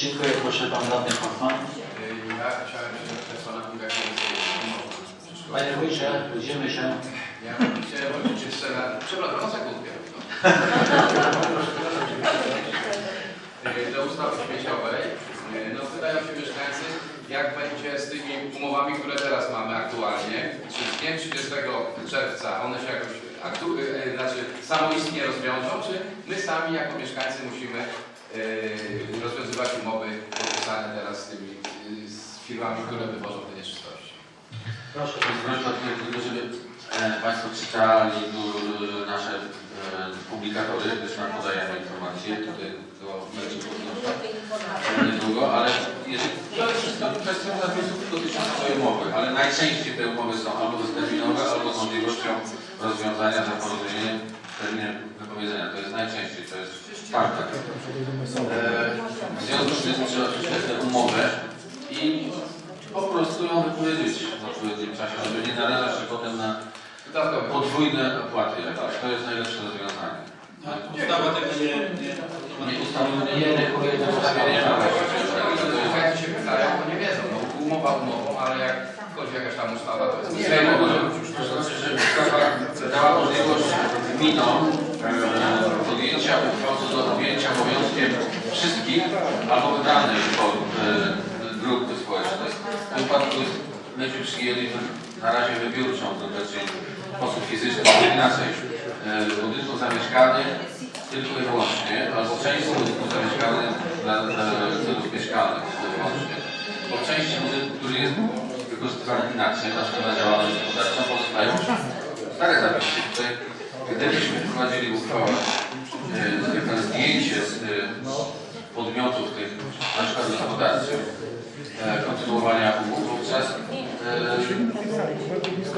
Dziękuję. Proszę Pan Radny Hoffman. Ja chciałem się zapytać Pana. Panie Wójcie, budzimy się. Ja chciałem jeszcze na... Przepraszam, sekundkę. Do ustawy śmieciowej. No pytają się mieszkańcy, jak będzie z tymi umowami, które teraz mamy aktualnie. Czy z dniem 30 czerwca one się jakoś aktu... e, znaczy samoistnie rozwiążą, czy my sami jako mieszkańcy musimy rozwiązywać umowy podpisane teraz z tymi e, z firmami, które wywożą te nieczystości. Proszę. Żeby e, Państwo czytali tu, e, nasze e, publikatory, gdyż nam podajemy informacje, tutaj do meczu niedługo, ale jeżeli, to jest wszystko kwestia zapisów dotyczących umowy, ale najczęściej te umowy są albo bezterminowe, albo z możliwością rozwiązania za porozumieniem terminie wypowiedzenia. To jest najczęściej, to jest fakt. E, w związku z tym trzeba przeczytać tę umowę i po prostu ją wypowiedzieć w odpowiednim czasie, żeby nie narażać się potem na podwójne opłaty jakieś. To jest najlepsze rozwiązanie. Ustawa tego nie... nie... Nie ustalimy, Nie nie ma Mieszkańcy się pytają, bo nie wiedzą. No, umowa umową, ale jak wchodzi jakaś tam ustawa, to jest... Nie to znaczy, że ustawa dała możliwość gminom e, podjęcia uchwał co do objęcia obowiązkiem wszystkich albo wybranych od e, grup społecznych. W wypadku myśmy przyjęli na razie wybiórczą to znaczy osób fizycznych, inaczej e, budynków zamieszkanych tylko i wyłącznie, albo część budynków zamieszkanych dla, dla celów mieszkalnych tylko i wyłącznie. Bo część budynków, który jest wykorzystywany inaczej, na przykład na działalność gospodarczą, pozostają wprowadzili uchwałę, e, z- zdjęcie z e, podmiotów tych, na przykład gospodarczych, e, kontynuowania umów, wówczas, e,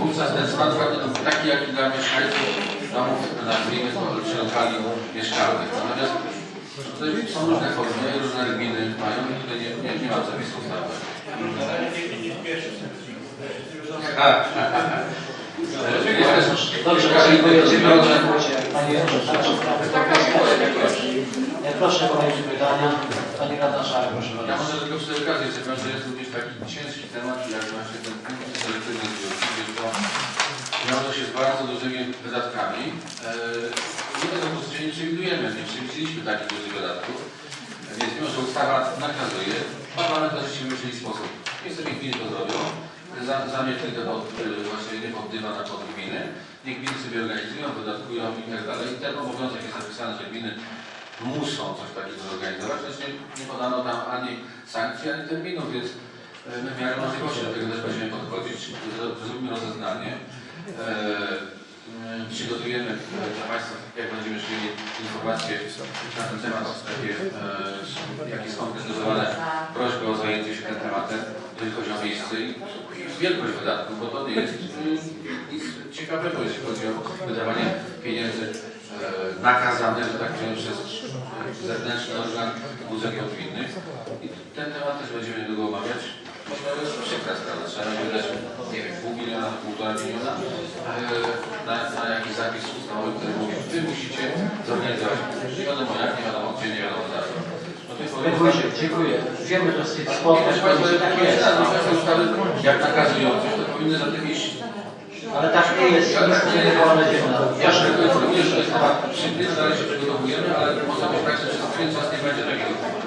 wówczas ten stan prawny był taki, jak i dla mieszkańców domów, nazwijmy to, czy lokali mieszkalnych. Natomiast są różne formy, różne gminy mają i tutaj nie, nie, nie ma na to. Tak. Dobrze, dziękuję. Proszę kolejne pytania. Pani Radna Szara, proszę Ja bardzo. może tylko przy okazji że jest również taki ciężki temat, jak właśnie ten punkt selektywny zbiórki, gdyż to wiąże się z bardzo dużymi wydatkami. My tego po prostu nie przewidujemy, nie przewidzieliśmy takich dużych wydatków, więc mimo, że ustawa nakazuje, parlament też się myśli sposób. Niech sobie gminy to zrobią, Za- zamiast tylko pod, e, właśnie nie pod dywan, a pod gminy. Niech gminy sobie organizują, wydatkują i tak dalej. I ten obowiązek jest zapisany, że gminy muszą coś takiego zorganizować, lecz nie, podano tam ani sankcji, ani terminów, więc my w miarę możliwości do tego też będziemy podchodzić. Zrobimy rozeznanie. E, przygotujemy dla Państwa, jak będziemy mieli informacje na ten temat, takie, e, jakie są konkretyzowane prośby o zajęcie się tym tematem, jeżeli chodzi o miejsce wielkość wydatków, bo to jest nic ciekawego, jeśli chodzi o wydawanie pieniędzy e, nakazanych, że tak powiem, przez e, zewnętrzny organ budżetów gminnych. I ten temat też będziemy niedługo omawiać. To jest przykra sprawa. Trzeba będzie wydać, nie wiem, pół miliona, półtora miliona e, na, na jakiś zapis ustawowy, który mówi, wy musicie zorganizować. Nie wiadomo jak, nie wiadomo gdzie, nie wiadomo za to Wójcie, dziękuję. Wiemy, że z tych spotkań będzie tak jest. jak nakazują coś, to powinny za tym iść. Ale tak nie jest. Nic nie wolne dzienna. Ja tylko informuję, że to jest temat szybki, dalej się przygotowujemy, ale tak, że przez pewien czas nie będzie takiego